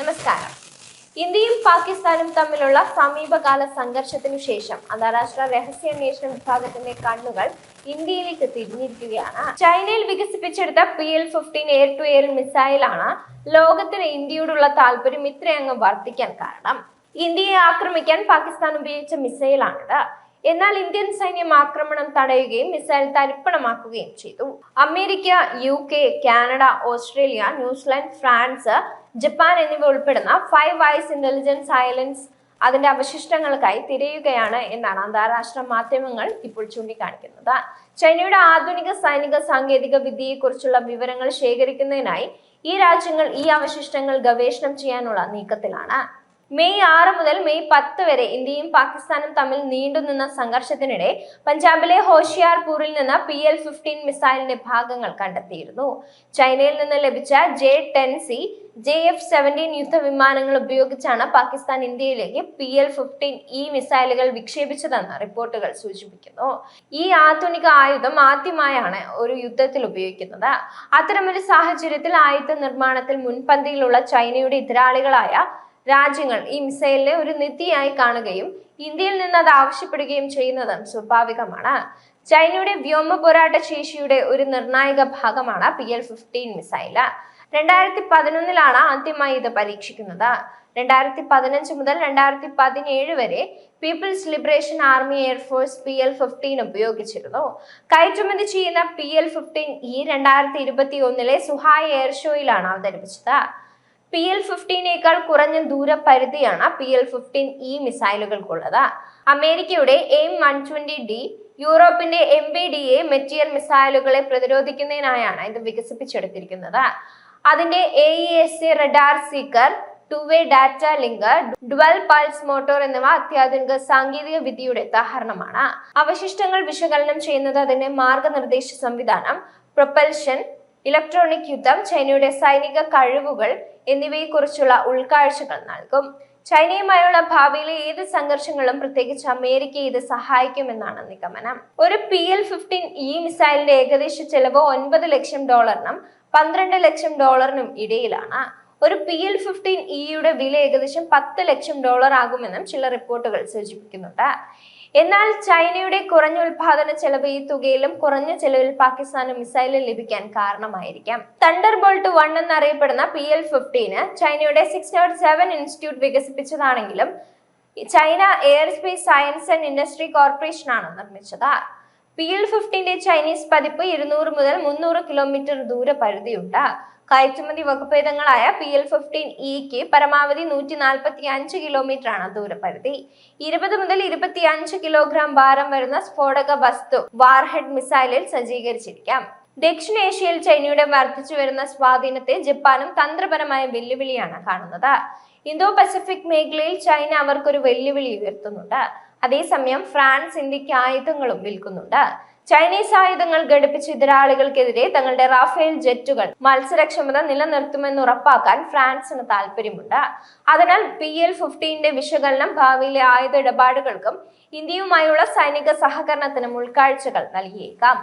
നമസ്കാരം. ഇന്ത്യയും പാകിസ്ഥാനും തമ്മിലുള്ള സമീപകാല സംഘർഷത്തിനു ശേഷം അന്താരാഷ്ട്ര രഹസ്യാന്വേഷണ വിഭാഗത്തിന്റെ കണ്ണുകൾ ഇന്ത്യയിലേക്ക് തിരിഞ്ഞിരിക്കുകയാണ്. ചൈനയിൽ വികസിപ്പിച്ചെടുത്ത P L fifteen air to air മിസൈലാണ് ലോകത്തിന് ഇന്ത്യയോടുള്ള താല്പര്യം ഇത്രയങ്ങ് വർദ്ധിക്കാൻ കാരണം. ഇന്ത്യയെ ആക്രമിക്കാൻ പാകിസ്ഥാൻ ഉപയോഗിച്ച മിസൈലാണിത് എന്നാൽ ഇന്ത്യൻ സൈന്യം ആക്രമണം തടയുകയും മിസൈൽ തരിപ്പണമാക്കുകയും ചെയ്തു. America U K Canada Australia New Zealand France Japan എന്നിവ ഉൾപ്പെടുന്ന ഫൈവ് ഐസ് ഇന്റലിജൻസ് ഐലൻഡ്സ് അതിന്റെ അവശിഷ്ടങ്ങൾക്കായി തിരയുകയാണ് എന്നാണ് അന്താരാഷ്ട്ര മാധ്യമങ്ങൾ ഇപ്പോൾ ചൂണ്ടിക്കാണിക്കുന്നത്. ചൈനയുടെ ആധുനിക സൈനിക സാങ്കേതിക വിദ്യയെക്കുറിച്ചുള്ള വിവരങ്ങൾ ശേഖരിക്കുന്നതിനായി ഈ രാജ്യങ്ങൾ ഈ അവശിഷ്ടങ്ങൾ ഗവേഷണം ചെയ്യാനുള്ള നീക്കത്തിലാണ്. മെയ് ആറ് മുതൽ മെയ് പത്ത് വരെ ഇന്ത്യയും പാകിസ്ഥാനും തമ്മിൽ നീണ്ടുനിന്ന സംഘർഷത്തിനിടെ പഞ്ചാബിലെ ഹോഷിയാർപൂരിൽ നിന്ന് പി എൽ ഫിഫ്റ്റീൻ മിസൈലിന്റെ ഭാഗങ്ങൾ കണ്ടെത്തിയിരുന്നു. ചൈനയിൽ നിന്ന് ലഭിച്ച J ten C J F seventeen യുദ്ധവിമാനങ്ങൾ ഉപയോഗിച്ചാണ് പാകിസ്ഥാൻ ഇന്ത്യയിലേക്ക് പി എൽ ഫിഫ്റ്റീൻ ഇ മിസൈലുകൾ വിക്ഷേപിച്ചതെന്ന് റിപ്പോർട്ടുകൾ സൂചിപ്പിക്കുന്നു. ഈ ആധുനിക ആയുധം ആദ്യമായാണ് ഒരു യുദ്ധത്തിൽ ഉപയോഗിക്കുന്നത്. അത്തരമൊരു സാഹചര്യത്തിൽ ആയുധ നിർമ്മാണത്തിൽ മുൻപന്തിയിലുള്ള ചൈനയുടെ എതിരാളികളായ രാജ്യങ്ങൾ ഈ മിസൈലിനെ ഒരു നിധിയായി കാണുകയും ഇന്ത്യയിൽ നിന്ന് അത് ആവശ്യപ്പെടുകയും ചെയ്യുന്നതും സ്വാഭാവികമാണ്. ചൈനയുടെ വ്യോമ പോരാട്ട ശേഷിയുടെ ഒരു നിർണായക ഭാഗമാണ് പി എൽ ഫിഫ്റ്റീൻ മിസൈൽ. രണ്ടായിരത്തി പതിനൊന്നിലാണ് ആദ്യമായി ഇത് പരീക്ഷിക്കുന്നത്. രണ്ടായിരത്തി പതിനഞ്ച് മുതൽ രണ്ടായിരത്തി പതിനേഴ് വരെ people's liberation army air force P L fifteen ഉപയോഗിച്ചിരുന്നു. കയറ്റുമതി ചെയ്യുന്ന പി എൽ ഫിഫ്റ്റീൻ ഈ രണ്ടായിരത്തി ഇരുപത്തി ഒന്നിലെ സുഹായ് എയർ ഷോയിലാണ് അവതരിപ്പിച്ചത്. പി എൽ ഫിഫ്റ്റീനേക്കാൾ കുറഞ്ഞ ദൂരപരിധിയാണ് പി എൽ ഫിഫ്റ്റീൻ ഇ മിസൈലുകൾക്കുള്ളത്. അമേരിക്കയുടെ എം വൺ ട്വന്റി ഡി യൂറോപ്പിന്റെ M B D A material മിസൈലുകളെ പ്രതിരോധിക്കുന്നതിനായാണ് ഇത് വികസിപ്പിച്ചെടുത്തിരിക്കുന്നത്. അതിന്റെ A E S C radar seeker two way data link dual pulse motor എന്നിവ അത്യാധുനിക സാങ്കേതിക വിദ്യയുടെ ഉദാഹരണമാണ്. അവശിഷ്ടങ്ങൾ വിശകലനം ചെയ്യുന്നത് അതിന്റെ മാർഗനിർദ്ദേശ സംവിധാനം പ്രൊപ്പൽഷൻ ഇലക്ട്രോണിക് യുദ്ധം ചൈനയുടെ സൈനിക കഴിവുകൾ എന്നിവയെക്കുറിച്ചുള്ള ഉൾക്കാഴ്ചകൾ നൽകും. ചൈനയുമായുള്ള ഭാവിയിലെ ഏത് സംഘർഷങ്ങളും പ്രത്യേകിച്ച് അമേരിക്കയെ ഇത് സഹായിക്കുമെന്നാണ് നിഗമനം. ഒരു പി എൽ ഫിഫ്റ്റീൻ ഇ മിസൈലിന്റെ ഏകദേശ ചെലവ് ഒൻപത് ലക്ഷം ഡോളറിനും പന്ത്രണ്ട് ലക്ഷം ഡോളറിനും ഇടയിലാണ്. ഒരു പി എൽ ഫിഫ്റ്റീൻ ഇയുടെ വില ഏകദേശം പത്ത് ലക്ഷം ഡോളർ ആകുമെന്നും ചില റിപ്പോർട്ടുകൾ സൂചിപ്പിക്കുന്നുണ്ട്. എന്നാൽ ചൈനയുടെ കുറഞ്ഞ ഉൽപാദന ചെലവ് ഈ തുകയിലും കുറഞ്ഞ ചെലവിൽ പാകിസ്ഥാന് മിസൈൽ ലഭിക്കാൻ കാരണമായിരിക്കാം. തണ്ടർ ബോൾട്ട് വൺ എന്നറിയപ്പെടുന്ന പി എൽ ഫിഫ്റ്റീന് ചൈനയുടെ six nought seven institute വികസിപ്പിച്ചതാണെങ്കിലും China air space science and industry corporation ആണ് നിർമ്മിച്ചത്. പി എൽ ഫിഫ്റ്റീന്റെ ചൈനീസ് പതിപ്പ് ഇരുന്നൂറ് മുതൽ മുന്നൂറ് കിലോമീറ്റർ ദൂര പരിധിയുണ്ട് കയറ്റുമതി വകുപ്പേതങ്ങളായ പി എൽ ഫിഫ്റ്റീൻ ഇക്ക് പരമാവധി നൂറ്റി നാൽപ്പത്തി അഞ്ച് കിലോമീറ്റർ ആണ് ദൂരപരിധി. ഇരുപത് മുതൽ ഇരുപത്തി അഞ്ച് കിലോഗ്രാം ഭാരം വരുന്ന സ്ഫോടക വസ്തു വാർഹെഡ് മിസൈലിൽ സജ്ജീകരിച്ചിരിക്കാം. ദക്ഷിണേഷ്യയിൽ ചൈനയുടെ വർദ്ധിച്ചു വരുന്ന സ്വാധീനത്തെ ജപ്പാനും തന്ത്രപരമായ വെല്ലുവിളിയാണ് കാണുന്നത്. ഇന്തോ പസഫിക് മേഖലയിൽ ചൈന അവർക്കൊരു വെല്ലുവിളി ഉയർത്തുന്നുണ്ട്. അതേസമയം ഫ്രാൻസ് ഇന്ത്യയ്ക്ക് ആയുധങ്ങളും വിൽക്കുന്നുണ്ട്. ചൈനീസ് ആയുധങ്ങൾ ഘടിപ്പിച്ച എതിരാളികൾക്കെതിരെ തങ്ങളുടെ റാഫേൽ ജെറ്റുകൾ മത്സരക്ഷമത നിലനിർത്തുമെന്ന് ഉറപ്പാക്കാൻ ഫ്രാൻസിന് താല്പര്യമുണ്ട് അതിനാൽ പി എൽ ഫിഫ്റ്റീന്റെ വിശകലനം ഭാവിയിലെ ആയുധ ഇടപാടുകൾക്കും ഇന്ത്യയുമായുള്ള സൈനിക സഹകരണത്തിനും ഉൾക്കാഴ്ചകൾ നൽകിയേക്കാം.